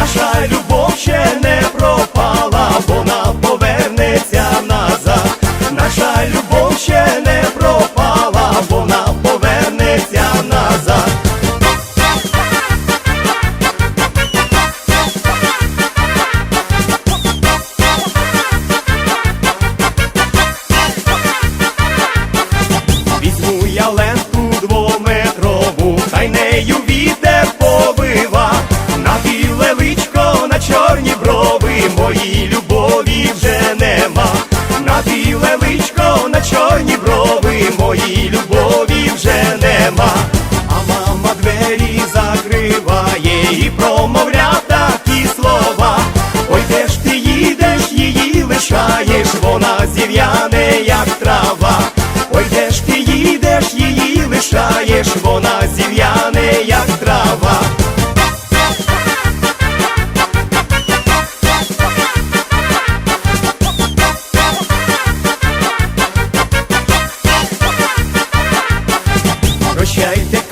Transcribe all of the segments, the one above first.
наша любов ще не не брови, любові вже нема, на біле личко, на чорні брови, моїй любові вже нема, а мама двері закриває і промовля такі слова. Ой, де ж ти їдеш, її лишаєш, вона зів'яне, як трава. Ой, де ж ти їдеш, її лишаєш, вона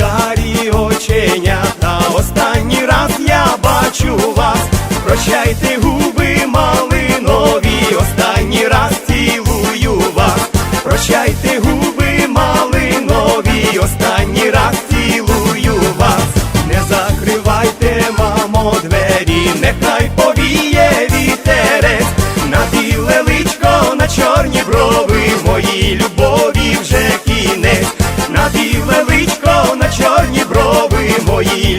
карі оченята, останній раз я бачу вас, прощайте губи малинові, останній раз цілую вас, прощайте губи малинові, останній раз цілую вас, не закривайте, мамо, двері, нехай повіє вітерець, на біле личко, на чорні брови, мої любові. employee